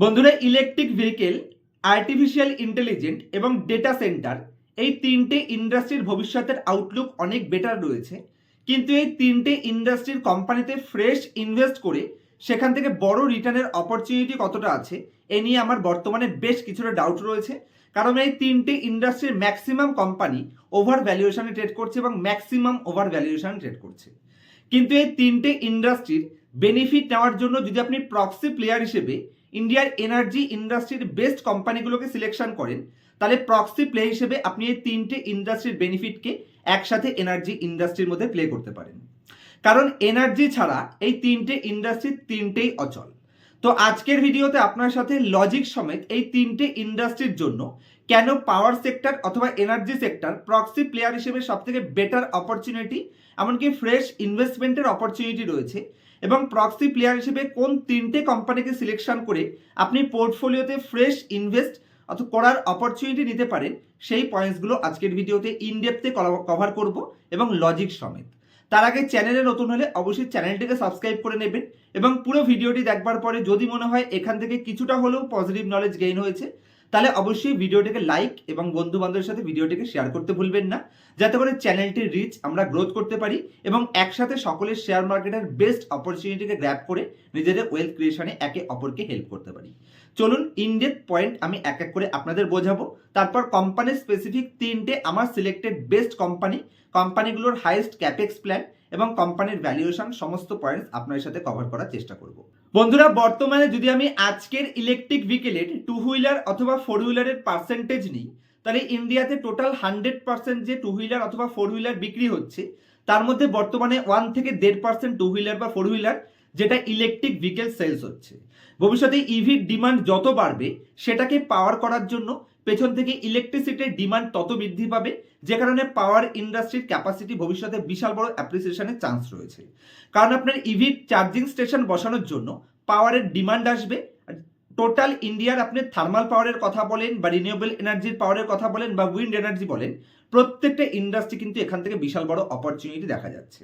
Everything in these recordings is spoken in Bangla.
বন্ধুরা ইলেকট্রিক ভেহিকেল আর্টিফিশিয়াল ইন্টেলিজেন্ট এবং ডেটা সেন্টার এই তিনটে ইন্ডাস্ট্রির ভবিষ্যতের আউটলুক অনেক বেটার রয়েছে। কিন্তু এই তিনটে ইন্ডাস্ট্রির কোম্পানিতে ফ্রেশ ইনভেস্ট করে সেখান থেকে বড় রিটার্নের অপরচুনিটি কতটা আছে, এ নিয়ে আমার বর্তমানে বেশ কিছুটা ডাউট রয়েছে। কারণ এই তিনটে ইন্ডাস্ট্রির ম্যাক্সিমাম কোম্পানি ওভার ভ্যালুয়েশনে ট্রেড করছে এবং ম্যাক্সিমাম ওভার ভ্যালুয়েশনে ট্রেড করছে। কিন্তু এই তিনটে ইন্ডাস্ট্রির বেনিফিট নেওয়ার জন্য যদি আপনি প্রক্সি প্লেয়ার হিসেবে ইন্ডিয়ার এনার্জি ইন্ডাস্ট্রির বেস্ট কোম্পানিগুলোকে সিলেকশন করেন, তাহলে প্রক্সি প্লে হিসেবে আপনি এই তিনটে ইন্ডাস্ট্রির বেনিফিটকে একসাথে এনার্জি ইন্ডাস্ট্রির মধ্যে প্লে করতে পারেন। কারণ এনার্জি ছাড়া এই তিনটে ইন্ডাস্ট্রি তিনটেই অচল। তো আজকের ভিডিওতে আপনার সাথে লজিক সমেত এই তিনটে ইন্ডাস্ট্রির জন্য কেন পাওয়ার সেক্টর অথবা এনার্জি সেক্টর প্রক্সি প্লেয়ার হিসেবে সবথেকে বেটার অপরচুনিটি এমনকি ফ্রেশ ইনভেস্টমেন্টের অপরচুনিটি রয়েছে। এবং প্রক্সি প্লেয়ার হিসেবে কোন তিনটে কোম্পানিকে সিলেকশন করে আপনি পোর্টফোলিওতে ফ্রেশ ইনভেস্ট অথবা করার অপরচুনিটি নিতে পারেন, সেই পয়েন্টসগুলো আজকের ভিডিওতে ইনডেপথে কভার করব এবং লজিক সমেত। তার আগে চ্যানেলে নতুন হলে অবশ্যই চ্যানেলটিকে সাবস্ক্রাইব করে নেবেন এবং পুরো ভিডিওটি দেখবার পরে যদি মনে হয় এখান থেকে কিছুটা হলেও পজিটিভ নলেজ গেইন হয়েছে তাহলে অবশ্যই ভিডিওটিকে লাইক এবং বন্ধু বান্ধবের সাথে ভিডিওটিকে শেয়ার করতে ভুলবেন না। যাতে করে চ্যানেলটির রিচ আমরা গ্রোথ করতে পারি এবং একসাথে সকলের শেয়ার মার্কেটের বেস্ট অপরচুনিটিকে গ্র্যাপ করে নিজেদের ওয়েলথ ক্রিয়েশনে একে অপরকে হেল্প করতে পারি। চলুন ইনডেপ পয়েন্ট আমি এক এক করে আপনাদের বোঝাবো। তারপর কোম্পানি স্পেসিফিক তিনটে আমার সিলেক্টেড বেস্ট কোম্পানি কোম্পানিগুলোর হাইয়েস্ট ক্যাপেক্স প্ল্যান এবং কোম্পানির ভ্যালুয়েশন সমস্ত পয়েন্টস আপনার সাথে কভার করার চেষ্টা করব। বন্ধুরা, বর্তমানে যদি আমি আজকের ইলেকট্রিক ভেহিকেলের টু হুইলার অথবা ফোর হুইলারের পার্সেন্টেজ নিই, তাহলে ইন্ডিয়াতে টোটাল হান্ড্রেড পার্সেন্ট যে টু হুইলার অথবা ফোর হুইলার বিক্রি হচ্ছে, তার মধ্যে বর্তমানে ওয়ান থেকে দেড় পার্সেন্ট টু হুইলার বা ফোর হুইলার যেটা ইলেকট্রিক ভেহিকেল সেলস হচ্ছে। ভবিষ্যতে ইভির ডিমান্ড যত বাড়বে, সেটাকে পাওয়ার করার জন্য পেছন থেকে ইলেকট্রিসিটির ডিমান্ড তত বৃদ্ধি পাবে, যে কারণে পাওয়ার ইন্ডাস্ট্রির ক্যাপাসিটি ভবিষ্যতে বিশাল বড় অ্যাপ্রিসিয়েশনের চান্স রয়েছে। কারণ আপনার ইভির চার্জিং স্টেশন বসানোর জন্য পাওয়ারের ডিমান্ড আসবে টোটাল ইন্ডিয়ার আপনি থার্মাল পাওয়ারের কথা বলেন বা রিনিউয়েবল এনার্জির পাওয়ারের কথা বলেন বা উইন্ড এনার্জি বলেন, প্রত্যেকটা ইন্ডাস্ট্রি কিন্তু এখান থেকে বিশাল বড় অপরচুনিটি দেখা যাচ্ছে।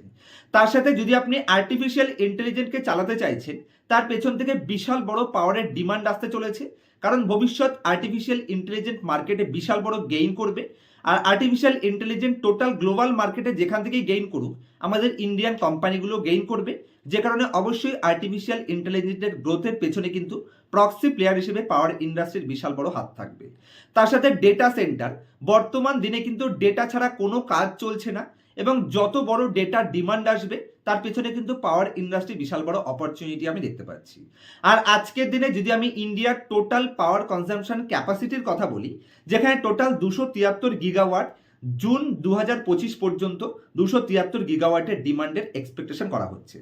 তার সাথে যদি আপনি আর্টিফিশিয়াল ইন্টেলিজেন্টকে চালাতে চাইছেন, তার পেছন থেকে বিশাল বড় পাওয়ারের ডিমান্ড আসতে চলেছে কারণ ভবিষ্যৎ আর্টিফিশিয়াল ইন্টেলিজেন্ট মার্কেটে বিশাল বড় গেইন করবে। আর আর্টিফিশিয়াল ইন্টেলিজেন্ট টোটাল গ্লোবাল মার্কেটে যেখান থেকেই গেইন করুক, আমাদের ইন্ডিয়ান কোম্পানিগুলো গেইন করবে। যে কারণে অবশ্যই আর্টিফিশিয়াল ইন্টেলিজেন্টের গ্রোথের পেছনে কিন্তু প্রক্সি প্লেয়ার হিসেবে পাওয়ার ইন্ডাস্ট্রির বিশাল বড় হাত থাকবে। তার সাথে ডেটা সেন্টার বর্তমান দিনে কিন্তু ডেটা ছাড়া কোনো কাজ চলছে না। এবং যত বড় ডেটার ডিমান্ড আসবে তার পেছনে কিন্তু পাওয়ার ইন্ডাস্ট্রি বিশাল বড় অপরচুনিটি আমি দেখতে পাচ্ছি। আর আজকের দিনে যদি আমি ইন্ডিয়ার টোটাল পাওয়ার কনজামশন ক্যাপাসিটির কথা বলি, যেখানে টোটাল দুশো তিয়াত্তর গিগাওয়াট জুন দু হাজার পঁচিশ পর্যন্ত দুশো তিয়াত্তর গিগাওয়াটের ডিমান্ডের এক্সপেকটেশন করা হচ্ছে।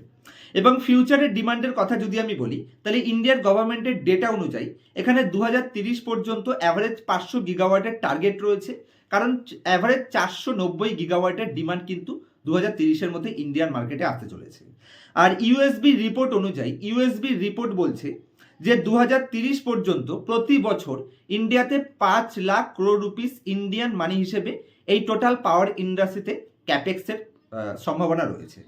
এবং ফিউচারের ডিমান্ডের কথা যদি আমি বলি, তাহলে ইন্ডিয়ার গভর্নমেন্টের ডেটা অনুযায়ী এখানে দু পর্যন্ত অ্যাভারেজ পাঁচশো গিগাওয়াটের টার্গেট রয়েছে। কারণ অ্যাভারেজ চারশো নব্বই গিগাওয়াটের ডিমান্ড কিন্তু দু হাজার মধ্যে ইন্ডিয়ান মার্কেটে আসতে চলেছে। আর ইউএসবি রিপোর্ট অনুযায়ী ইউএসবি রিপোর্ট বলছে যে দু পর্যন্ত প্রতি বছর ইন্ডিয়াতে পাঁচ lakh crore rupees Indian money হিসেবে এই টোটাল পাওয়ার ইন্ডাস্ট্রিতে ক্যাপেক্সের সম্ভাবনা রয়েছে।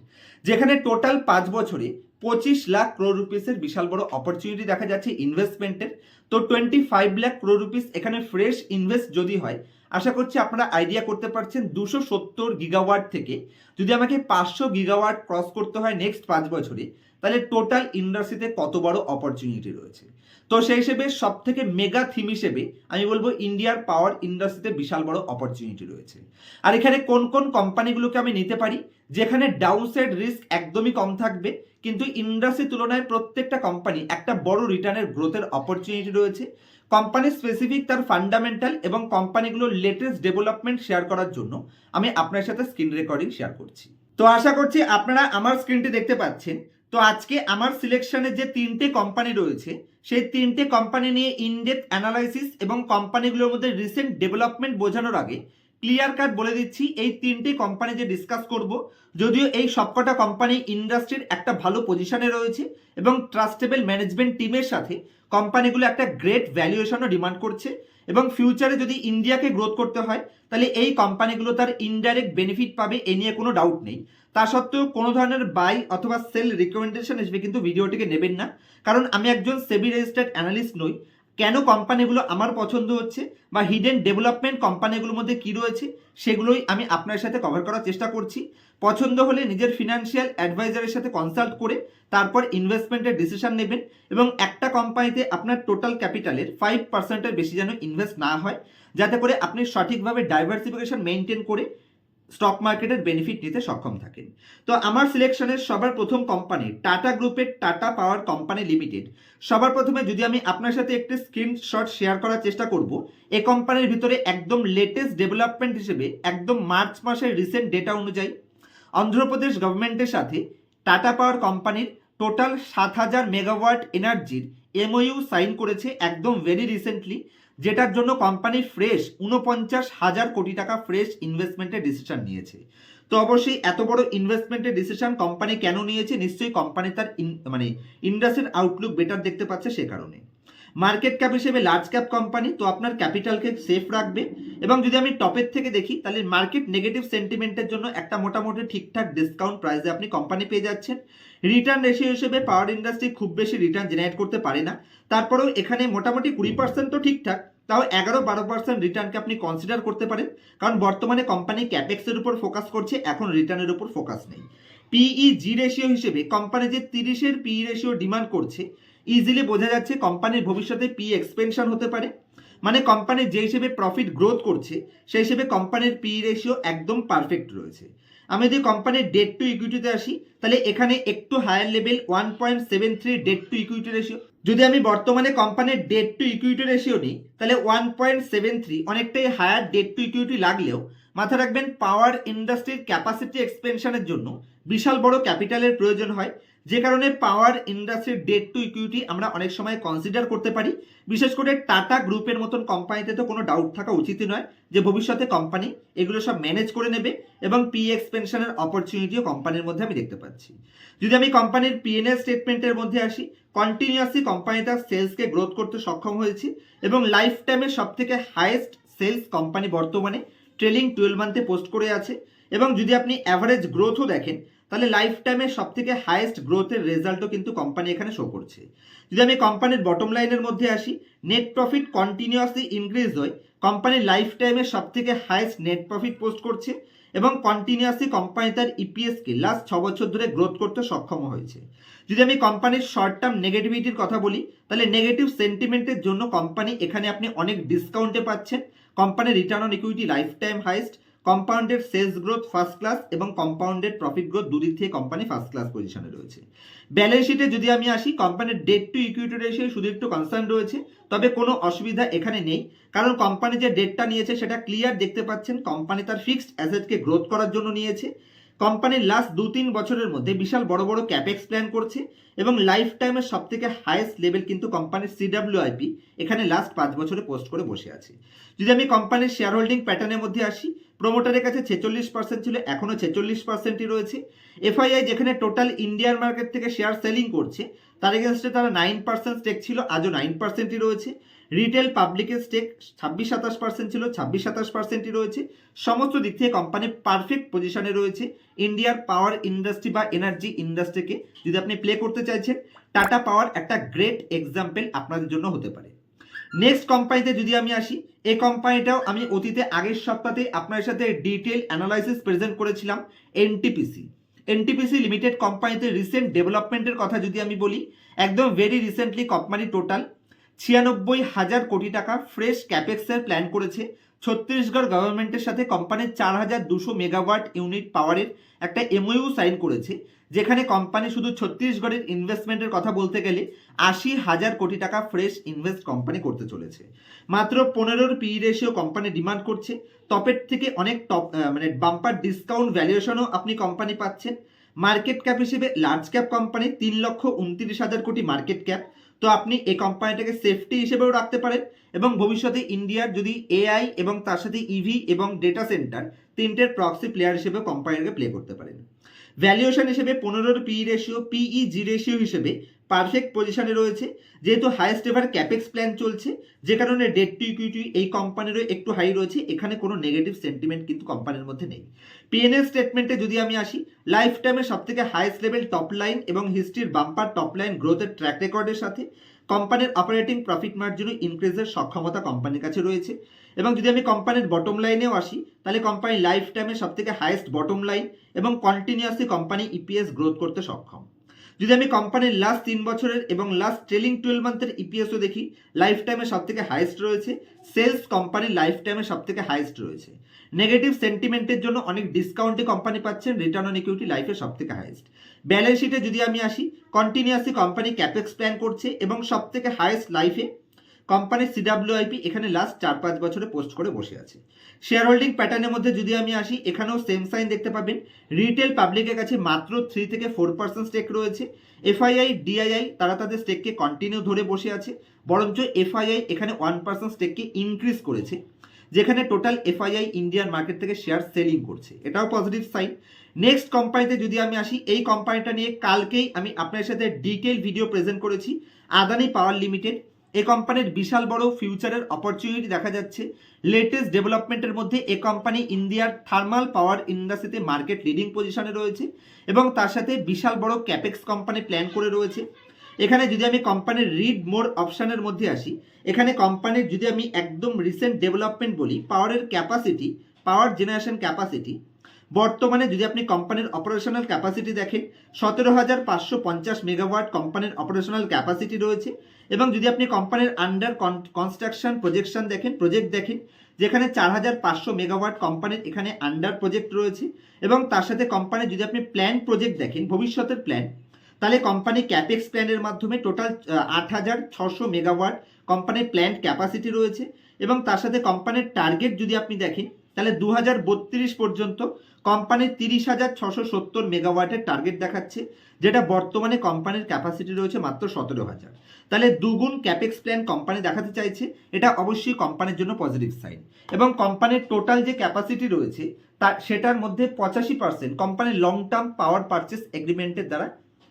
যেখানে টোটাল পাঁচ বছরে পঁচিশ লাখ ক্রোড রুপিসের বিশাল বড় অপরচুনিটি দেখা যাচ্ছে ইনভেস্টমেন্টের তো twenty five lakh crore rupees এখানে ফ্রেশ ইনভেস্ট যদি হয়, আশা করছি আপনারা আইডিয়া করতে পারছেন দুশো সত্তর গিগাওয়াট থেকে। যদি আমাকে পাঁচশো গিগাওয়াট ক্রস করতে হয় নেক্সট পাঁচ বছরে, তাহলে টোটাল ইন্ডাস্ট্রিতে কত বড় অপরচুনিটি রয়েছে? তো সেই হিসেবে সব থেকে মেগা থিম হিসেবে আমি বলব ইন্ডিয়ার পাওয়ার ইন্ডাস্ট্রিতে বিশাল বড় অপরচুনিটি রয়েছে। আর এখানে কোন কোন কোম্পানিগুলোকে আমি নিতে পারি, যেখানে ডাউনসাইড রিস্ক একদমই কম থাকবে, কিন্তু ইন্ডাস্ট্রির তুলনায় প্রত্যেকটা কোম্পানি একটা বড় রিটার্নের গ্রোথের অপরচুনিটি রয়েছে। কোম্পানি স্পেসিফিক তার ফান্ডামেন্টাল এবং কোম্পানিগুলোর লেটেস্ট ডেভেলপমেন্ট শেয়ার করার জন্য আমি আপনার সাথে স্ক্রিন রেকর্ডিং শেয়ার করছি। তো আশা করছি আপনারা আমার স্ক্রিনটি দেখতে পাচ্ছেন। তো আজকে আমার সিলেকশনে যে তিনটে কোম্পানি রয়েছে সেই তিনটে কোম্পানি নিয়ে ইনডেপ অ্যানালাইসিস এবং কোম্পানিগুলোর মধ্যে রিসেন্ট ডেভেলপমেন্ট বোঝানোর আগে ক্লিয়ার কাট বলে দিচ্ছি, এই তিনটে কোম্পানি যে ডিসকাস করব, যদিও এই সবকটা কোম্পানি ইন্ডাস্ট্রির একটা ভালো পজিশনে রয়েছে এবং ট্রাস্টেবল ম্যানেজমেন্ট টিমের সাথে কোম্পানিগুলো একটা গ্রেট ভ্যালুয়েশনও ডিমান্ড করছে এবং ফিউচারে যদি ইন্ডিয়াকে গ্রোথ করতে হয়, তাহলে এই কোম্পানিগুলো তার ইনডাইরেক্ট বেনিফিট পাবে, এ নিয়ে কোনো ডাউট নেই। তা সত্ত্বেও কোনো ধরনের বাই অথবা সেল রিকমেন্ডেশন হিসেবে কিন্তু ভিডিওটিকে নেবেন না। কারণ আমি একজন সেবি রেজিস্টার্ড অ্যানালিস্ট নই। কেন কোম্পানিগুলো আমার পছন্দ হচ্ছে বা হিডেন ডেভেলপমেন্ট কোম্পানিগুলোর মধ্যে কী রয়েছে, সেগুলোই আমি আপনার সাথে কভার করার চেষ্টা করছি। পছন্দ হলে নিজের ফিনান্সিয়াল অ্যাডভাইজারের সাথে কনসাল্ট করে তারপর ইনভেস্টমেন্টের ডিসিশন নেবেন এবং একটা কোম্পানিতে আপনার টোটাল ক্যাপিটালের ফাইভ পার্সেন্টের বেশি যেন ইনভেস্ট না হয়, যাতে করে আপনি সঠিকভাবে ডাইভার্সিফিকেশন মেনটেন করে স্টক মার্কেটের বেনিফিট নিতে সক্ষম থাকেন। তো আমার সিলেকশনের সবার প্রথম কোম্পানি টাটা গ্রুপের টাটা পাওয়ার কোম্পানি লিমিটেড সবার প্রথমে যদি আমি আপনার সাথে একটি স্ক্রিনশট শেয়ার করার চেষ্টা করব এই কোম্পানির ভিতরে একদম লেটেস্ট ডেভেলপমেন্ট হিসেবে একদম মার্চ মাসের রিসেন্ট ডেটা অনুযায়ী অন্ধ্রপ্রদেশ গভর্নমেন্টের সাথে টাটা পাওয়ার কোম্পানির টোটাল সাত হাজার মেগাওয়াট এনার্জির এমওইউ সাইন করেছে একদম ভেরি রিসেন্টলি যেটার জন্য কোম্পানি ফ্রেশ উনপঞ্চাশ হাজার কোটি টাকা ফ্রেশ ইনভেস্টমেন্টের ডিসিশন নিয়েছে। তো অবশ্যই এত বড় ইনভেস্টমেন্টের ডিসিশন কোম্পানি কেন নিয়েছে? নিশ্চয়ই কোম্পানি তার মানে ইন্ডাস্ট্রির আউটলুক বেটার দেখতে পাচ্ছে সে কারণে। মার্কেট ক্যাপ হিসেবে লার্জ ক্যাপ কোম্পানি তো আপনার ক্যাপিটালকে সেফ রাখবে। এবং যদি আমি টপের থেকে দেখি, তাহলে মার্কেট নেগেটিভ সেন্টিমেন্টের জন্য একটা মোটামুটি ঠিকঠাক ডিসকাউন্ট প্রাইসে আপনি কোম্পানি পেয়ে যাচ্ছেন। রিটার্ন রেশিও হিসেবে পাওয়ার ইন্ডাস্ট্রি খুব বেশি রিটার্ন জেনারেট করতে পারে না। তারপরেও এখানে মোটামুটি কুড়ি পার্সেন্ট তো ঠিকঠাক, তাও এগারো বারো পার্সেন্ট রিটার্নকে আপনি কনসিডার করতে পারেন। কারণ বর্তমানে কোম্পানি ক্যাপেক্সের উপর ফোকাস করছে, এখন রিটার্নের উপর ফোকাস নেই। পিই জি রেশিও হিসেবে কোম্পানি যে তিরিশের পিই রেশিও ডিমান্ড করছে ইজিলি বোঝা যাচ্ছে কোম্পানির ভবিষ্যতে পি এক্সপেনশন হতে পারে। মানে কোম্পানি যে হিসেবে প্রফিট গ্রোথ করছে, সেই হিসেবে কোম্পানির পি রেশিও একদম পারফেক্ট রয়েছে। আমি যদি কোম্পানির ডেট টু ইকুইটিতে আসি, তাহলে এখানে একটু higher level one point seven three debt to equity ratio যদি আমি বর্তমানে কোম্পানির ডেট টু ইকুইটি রেশিও নিই, তাহলে ওয়ান পয়েন্ট সেভেন থ্রি অনেকটাই হায়ার ডেট টু ইকুইটি লাগলেও মাথা রাখবেন পাওয়ার ইন্ডাস্ট্রির ক্যাপাসিটি এক্সপেনশনের জন্য বিশাল বড় ক্যাপিটালের প্রয়োজন হয়। যে কারণে পাওয়ার ইন্ডাস্ট্রির ডেট টু ইকুইটি আমরা অনেক সময় কনসিডার করতে পারি। বিশেষ করে টাটা গ্রুপের মতন কোম্পানিতে তো কোনো ডাউট থাকা উচিত নয় যে ভবিষ্যতে কোম্পানি এগুলো সব ম্যানেজ করে নেবে এবং পি এক্সপেনশনের অপরচুনিটিও কোম্পানির মধ্যে আমি দেখতে পাচ্ছি। যদি আমি কোম্পানির পিএনএল স্টেটমেন্টের মধ্যে আসি কন্টিনিউয়াসলি কোম্পানি তার সেলসকে গ্রোথ করতে সক্ষম হয়েছে এবং লাইফ টাইমের সব থেকে হাইয়েস্ট সেলস কোম্পানি বর্তমানে ট্রেলিং টুয়েলভ মান্থে পোস্ট করে আছে। এবং যদি আপনি অ্যাভারেজ গ্রোথও দেখেন তাহলে লাইফ টাইমের সব থেকে হাইয়েস্ট গ্রোথের রেজাল্টও কিন্তু কোম্পানি এখানে শো করছে। যদি আমি কোম্পানির বটম লাইনের মধ্যে আসি নেট প্রফিট কন্টিনিউয়াসলি ইনক্রিজ হয় কোম্পানির লাইফ টাইমের সব থেকে হাইয়েস্ট নেট প্রফিট পোস্ট করছে এবং কন্টিনিউয়াসলি কোম্পানি তার ইপিএসকে লাস্ট ছ বছর ধরে গ্রোথ করতে সক্ষম হয়েছে। যদি আমি কোম্পানির শর্ট টার্ম নেগেটিভিটির কথা বলি, তাহলে নেগেটিভ সেন্টিমেন্টের জন্য কোম্পানি এখানে আপনি অনেক ডিসকাউন্টে পাচ্ছেন। কোম্পানির return on equity life time highest compounded sales growth first class এবং কম্পাউন্ডেড প্রফিট গ্রোথ দুদিক থেকে কোম্পানি ফার্স্ট ক্লাস পজিশনে রয়েছে। ব্যালেন্স শিটে যদি আমি আসি কোম্পানির ডেট টু ইকুইটি রেশিও শুধু একটু কনসার্ন রয়েছে, তবে কোনো অসুবিধা এখানে নেই। কারণ কোম্পানি যে ডেটটা নিয়েছে, সেটা ক্লিয়ার দেখতে পাচ্ছেন কোম্পানি তার ফিক্সড অ্যাসেটকে গ্রোথ করার জন্য নিয়েছে। কোম্পানির লাস্ট দু তিন বছরের মধ্যে বিশাল বড় বড় ক্যাপেক্স প্ল্যান করছে এবং লাইফ টাইমের সব থেকে হাইয়েস্ট লেভেল কিন্তু কোম্পানির সিডাব্লিউআইপি এখানে লাস্ট পাঁচ বছরে পোস্ট করে বসে আছে। যদি আমি কোম্পানির শেয়ার হোল্ডিং প্যাটার্নের মধ্যে আসি প্রোমোটারের কাছে ছেচল্লিশ পার্সেন্ট ছিল এখনও ছেচল্লিশ পার্সেন্টই রয়েছে। এফআইআই যেখানে টোটাল ইন্ডিয়ান মার্কেট থেকে শেয়ার সেলিং করছে, তার এগেনস্টে তারা নাইন পার্সেন্ট স্টেক ছিল, আজও নাইন পার্সেন্টই রয়েছে। রিটেল পাবলিকের স্টেক ছাব্বিশ সাতাশ পার্সেন্ট ছিল, ছাব্বিশ সাতাশ পার্সেন্টই রয়েছে। সমস্ত দিক থেকে কোম্পানি পারফেক্ট পজিশনে রয়েছে। ইন্ডিয়ার পাওয়ার ইন্ডাস্ট্রি বা এনার্জি ইন্ডাস্ট্রিকে যদি আপনি প্লে করতে চাইছেন টাটা পাওয়ার একটা গ্রেট এক্সাম্পল আপনাদের জন্য হতে পারে। নেক্সট কোম্পানিতে যদি আমি আসি এই কোম্পানিটাও আমি অতীতে আগের সপ্তাহে আপনার সাথে ডিটেল অ্যানালাইসিস প্রেজেন্ট করেছিলাম এনটিপিসি এনটিপিসি লিমিটেড কোম্পানিতে রিসেন্ট ডেভেলপমেন্টের কথা যদি আমি বলি, একদম ভেরি রিসেন্টলি কোম্পানি টোটাল ছিয়ানব্বই হাজার কোটি টাকা ফ্রেশ ক্যাপেক্সের প্ল্যান করেছে ছত্তিশগড় গভর্নমেন্টের সাথে কোম্পানির চার হাজার দুশো মেগাওয়াট ইউনিট পাওয়ারের একটা এমওইউ সাইন করেছে, যেখানে কোম্পানি শুধু ছত্তিশগড়ের ইনভেস্টমেন্টের কথা বলতে গেলে আশি হাজার কোটি টাকা ফ্রেশ ইনভেস্ট কোম্পানি করতে চলেছে। মাত্র পনেরোর পি রেশিও কোম্পানি ডিমান্ড করছে টপের থেকে অনেক টপ মানে বাম্পার ডিসকাউন্ট ভ্যালুয়েশনও আপনি কোম্পানি পাচ্ছেন। মার্কেট ক্যাপ হিসেবে লার্জ ক্যাপ কোম্পানি তিন লক্ষ উনত্রিশ হাজার কোটি মার্কেট ক্যাপ তো আপনি এই কোম্পানিটাকে সেফটি হিসেবেও রাখতে পারেন এবং ভবিষ্যতে ইন্ডিয়ার যদি এআই এবং তার সাথে ইভি এবং ডেটা সেন্টার তিনটের প্রক্সি প্লেয়ার হিসেবে কোম্পানিটাকে প্লে করতে পারেন। ভ্যালুয়েশন হিসেবে পনেরোর P ratio PE G ratio হিসেবে পারফেক্ট পজিশনে রয়েছে। যেহেতু হাইয়েস্ট এভার ক্যাপেক্স প্ল্যান চলছে, যে কারণে ডেট টু ইকুইটি এই কোম্পানিরও একটু হাই রয়েছে, এখানে কোনো নেগেটিভ সেন্টিমেন্ট কিন্তু কোম্পানির মধ্যে নেই। পিএনএল স্টেটমেন্টে যদি আমি আসি লাইফ টাইমে সব থেকে হাইয়েস্ট লেভেল টপ লাইন এবং হিস্ট্রির বাম্পার টপ লাইন গ্রোথের ট্র্যাক রেকর্ডের সাথে কোম্পানির অপারেটিং প্রফিট মার্জিনও ইনক্রিজের সক্ষমতা কোম্পানির কাছে রয়েছে। এবং যদি আমি কোম্পানির বটম লাইনেও আসি, তাহলে কোম্পানি লাইফ টাইমে সব থেকে হাইয়েস্ট বটম লাইন এবং কন্টিনিউয়াসলি কোম্পানি ইপিএস গ্রোথ করতে সক্ষম। যদি আমি কোম্পানির লাস্ট তিন বছরের এবং লাস্ট ট্রেলিং টুয়েলভ মান্থের ইপিএসও দেখি লাইফ টাইমে সব থেকে হাইয়েস্ট রয়েছে। সেলস কোম্পানির লাইফ টাইমে সব থেকে হাইয়েস্ট রয়েছে। নেগেটিভ সেন্টিমেন্টের জন্য অনেক ডিসকাউন্টে কোম্পানি পাচ্ছেন রিটার্ন অন ইকুইটি লাইফে সব থেকে হাইয়েস্ট ব্যালেন্স শিটে যদি আমি আসি কন্টিনিউয়াসলি কোম্পানি ক্যাপেক্স প্ল্যান করছে এবং সব থেকে হাইয়েস্ট লাইফে কোম্পানির সিডাব্লিউআইপি এখানে লাস্ট চার পাঁচ বছরে পোস্ট করে বসে আছে। শেয়ার হোল্ডিং প্যাটার্নের মধ্যে যদি আমি আসি, এখানেও সেম সাইন দেখতে পাবেন। রিটেল পাবলিকের কাছে মাত্র থ্রি থেকে ফোর পার্সেন্ট স্টেক রয়েছে। এফআইআই ডিআইআই তারা তাদের স্টেককে কন্টিনিউ ধরে বসে আছে। বরঞ্চ এফআইআই এখানে ওয়ান পার্সেন্ট স্টেককে ইনক্রিজ করেছে। যেখানে টোটাল এফআইআই ইন্ডিয়ান মার্কেট থেকে শেয়ার সেলিং করছে। এটাও পজিটিভ সাইন নেক্সট কোম্পানিতে যদি আমি আসি, এই কোম্পানিটা নিয়ে কালকেই আমি আপনার সাথে ডিটেল ভিডিও প্রেজেন্ট করেছি। আদানি পাওয়ার লিমিটেড এ কোম্পানির বিশাল বড় ফিউচারের অপরচুনিটি দেখা যাচ্ছে। লেটেস্ট ডেভেলপমেন্টের মধ্যে এ কোম্পানি ইন্ডিয়ার থার্মাল পাওয়ার ইন্ডাস্ট্রিতে মার্কেট লিডিং পজিশনে রয়েছে এবং তার সাথে বিশাল বড় ক্যাপেক্স কোম্পানি প্ল্যান করে রয়েছে। এখানে যদি আমি কোম্পানির রিড মোর অপশানের মধ্যে আসি, এখানে কোম্পানির যদি আমি একদম রিসেন্ট ডেভেলপমেন্ট বলি পাওয়ারের ক্যাপাসিটি পাওয়ার জেনারেশন ক্যাপাসিটি বর্তমানে যদি আপনি কোম্পানির অপারেশনাল ক্যাপাসিটি দেখেন, সতেরো হাজার পাঁচশো পঞ্চাশ মেগাওয়াট কোম্পানির অপারেশনাল ক্যাপাসিটি রয়েছে এবং যদি আপনি কোম্পানির আন্ডার কনস্ট্রাকশন প্রজেকশন দেখেন প্রজেক্ট দেখেন, যেখানে চার হাজার পাঁচশো মেগাওয়াট কোম্পানির এখানে আন্ডার প্রজেক্ট রয়েছে এবং তার সাথে কোম্পানির যদি আপনি প্ল্যান প্রজেক্ট দেখেন, ভবিষ্যতের প্ল্যান তাহলে কোম্পানি ক্যাপেক্স প্ল্যানের মাধ্যমে টোটাল আট হাজার ছশো মেগাওয়াট কোম্পানির প্ল্যান ক্যাপাসিটি রয়েছে এবং তার সাথে কোম্পানির টার্গেট যদি আপনি দেখেন তাহলে দু হাজার বত্রিশ পর্যন্ত কোম্পানির তিরিশ হাজার ছশো সত্তর মেগাওয়াটের টার্গেট দেখাচ্ছে, যেটা বর্তমানে কোম্পানির ক্যাপাসিটি রয়েছে মাত্র সতেরো হাজার। তাহলে দুগুণ ক্যাপেক্স প্ল্যান কোম্পানি দেখাতে চাইছে, এটা অবশ্যই কোম্পানির জন্য পজিটিভ সাইন এবং কোম্পানির টোটাল যে ক্যাপাসিটি রয়েছে তার সেটার মধ্যে পঁচাশি পার্সেন্ট কোম্পানির লং টার্ম পাওয়ার পারচেস এগ্রিমেন্টের দ্বারা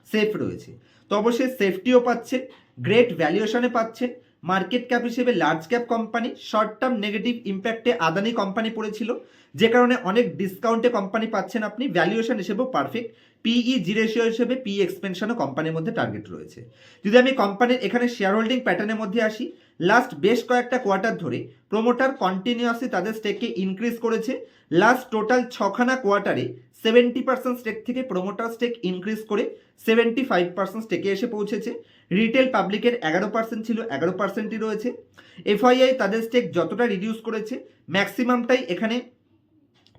সেফ রয়েছে। তো অবশ্যই সেফটিও পাচ্ছে গ্রেট ভ্যালুয়েশনে পাচ্ছে মার্কেট ক্যাপ হিসেবে large cap company short term negative ইম্প্যাক্টে Adani company পড়েছিল। যে কারণে অনেক ডিসকাউন্টে কোম্পানি পাচ্ছেন আপনি। ভ্যালুয়েশন হিসেবেও পারফেক্ট পিই জি রেশিও হিসেবে পি এক্সপেনশনও কোম্পানির মধ্যে টার্গেট রয়েছে। যদি আমি কোম্পানির এখানে শেয়ার হোল্ডিং প্যাটার্নের মধ্যে আসি লাস্ট বেশ কয়েকটা কোয়ার্টার ধরে প্রোমোটার কন্টিনিউয়াসলি তাদের স্টেককে ইনক্রিজ করেছে। লাস্ট টোটাল ছখানা কোয়ার্টারে সেভেন্টি পার্সেন্ট স্টেক থেকে প্রোমোটার স্টেক ইনক্রিজ করে সেভেন্টি ফাইভ পার্সেন্ট স্টেকে এসে পৌঁছেছে। রিটেল পাবলিকের এগারো পার্সেন্ট ছিল, এগারো পার্সেন্টই রয়েছে। এফআইআই তাদের স্টেক যতটা রিডিউস করেছে ম্যাক্সিমামটাই এখানে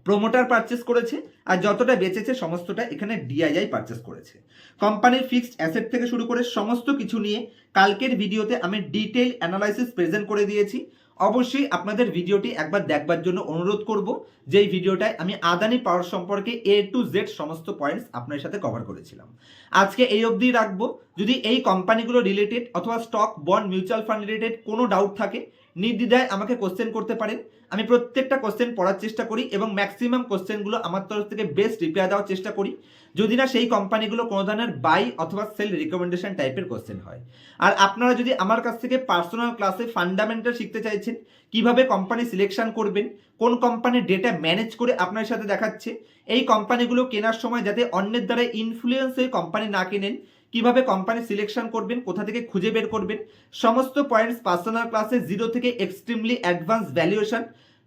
প্রোমোটার পারচেস করেছে, আর যতটা বেঁচেছে সমস্তটা এখানে ডিআইআই পারচেস করেছে। কোম্পানির ফিক্সড অ্যাসেট থেকে শুরু করে সমস্ত কিছু নিয়ে কালকের ভিডিওতে আমি ডিটেল অ্যানালাইসিস প্রেজেন্ট করে দিয়েছি। অবশ্যই আপনাদের ভিডিওটি একবার দেখবার জন্য অনুরোধ করব, যেই ভিডিওটায় আমি আদানি পাওয়ার সম্পর্কে এ টু জেড সমস্ত পয়েন্টস আপনার সাথে কভার করেছিলাম। আজকে এই অবধি রাখব। যদি এই কোম্পানিগুলো রিলেটেড অথবা stock bond mutual fund related কোনো ডাউট থাকে, নির্দ্বিধায় আমাকে কোশ্চেন করতে পারেন। আমি প্রত্যেকটা কোশ্চেন পড়ার চেষ্টা করি এবং ম্যাক্সিমাম কোশ্চেনগুলো আমার তরফ থেকে বেস্ট রিপ্লাই দেওয়ার চেষ্টা করি। যদি না, সেই কোম্পানিগুলো কোনো ধরনের বাই অথবা সেল রিকমেন্ডেশন টাইপের কোশ্চেন হয়। আর আপনারা যদি আমার কাছ থেকে পার্সোনাল ক্লাসে ফান্ডামেন্টাল শিখতে চাইছেন কীভাবে কোম্পানি সিলেকশন করবেন, কোন কোম্পানির ডেটা ম্যানেজ করে আপনার সাথে দেখাচ্ছে, এই কোম্পানিগুলো কেনার সময় যাতে অন্যের দ্বারা ইনফ্লুয়েন্স হয়ে কোম্পানি না কেনেন, কীভাবে কোম্পানি সিলেকশন করবেন, কোথা থেকে খুঁজে বের করবেন, সমস্ত পয়েন্টস পার্সোনাল ক্লাসে জিরো থেকে এক্সট্রিমলি অ্যাডভান্স ভ্যালুয়েশন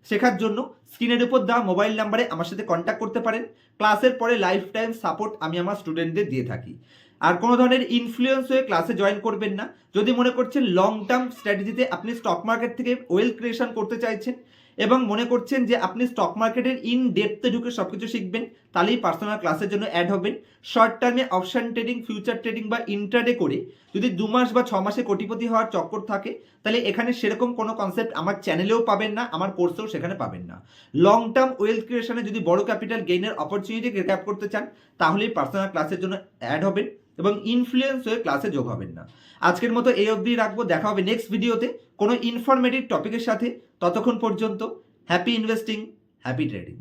শেখার জন্য স্ক্রিনের উপর দেওয়া মোবাইল নাম্বারে আমার সাথে কন্ট্যাক্ট করতে পারেন। ক্লাসের পরে লাইফ টাইম সাপোর্ট আমি আমার স্টুডেন্টদের দিয়ে থাকি। আর কোনো ধরনের ইনফ্লুয়েন্স হয়ে ক্লাসে জয়েন করবেন না। যদি মনে করছেন লং টার্ম স্ট্র্যাটেজিতে আপনি স্টক মার্কেট থেকে ওয়েলথ ক্রিয়েশন করতে চাইছেন এবং মনে করছেন যে আপনি স্টক মার্কেটের ইন ডেপথে ঢুকে সব কিছু শিখবেন, তাহলেই পার্সোনাল ক্লাসের জন্য অ্যাড হবেন। শর্ট টার্মে অপশান ট্রেডিং ফিউচার ট্রেডিং বা ইন্টারডে করে যদি দু মাস বা ছ মাসে কোটিপতি হওয়ার চক্কর থাকে, তাহলে এখানে সেরকম কোনো কনসেপ্ট আমার চ্যানেলেও পাবেন না, আমার কোর্সেও সেখানে পাবেন না। লং টার্ম ওয়েলথ ক্রিয়েশনে যদি বড় ক্যাপিটাল গেইনের অপরচুনিটি গ্র্যাপ করতে চান, তাহলেই পার্সোনাল ক্লাসের জন্য অ্যাড হবেন। এবং ইনফ্লুয়েন্স হয়ে ক্লাসে যোগ হবেন না। আজকের মতো এই অবধি রাখব। দেখা হবে নেক্সট ভিডিওতে কোনো ইনফরমেটিভ টপিকের সাথে। ততক্ষণ পর্যন্ত হ্যাপি ইনভেস্টিং হ্যাপি ট্রেডিং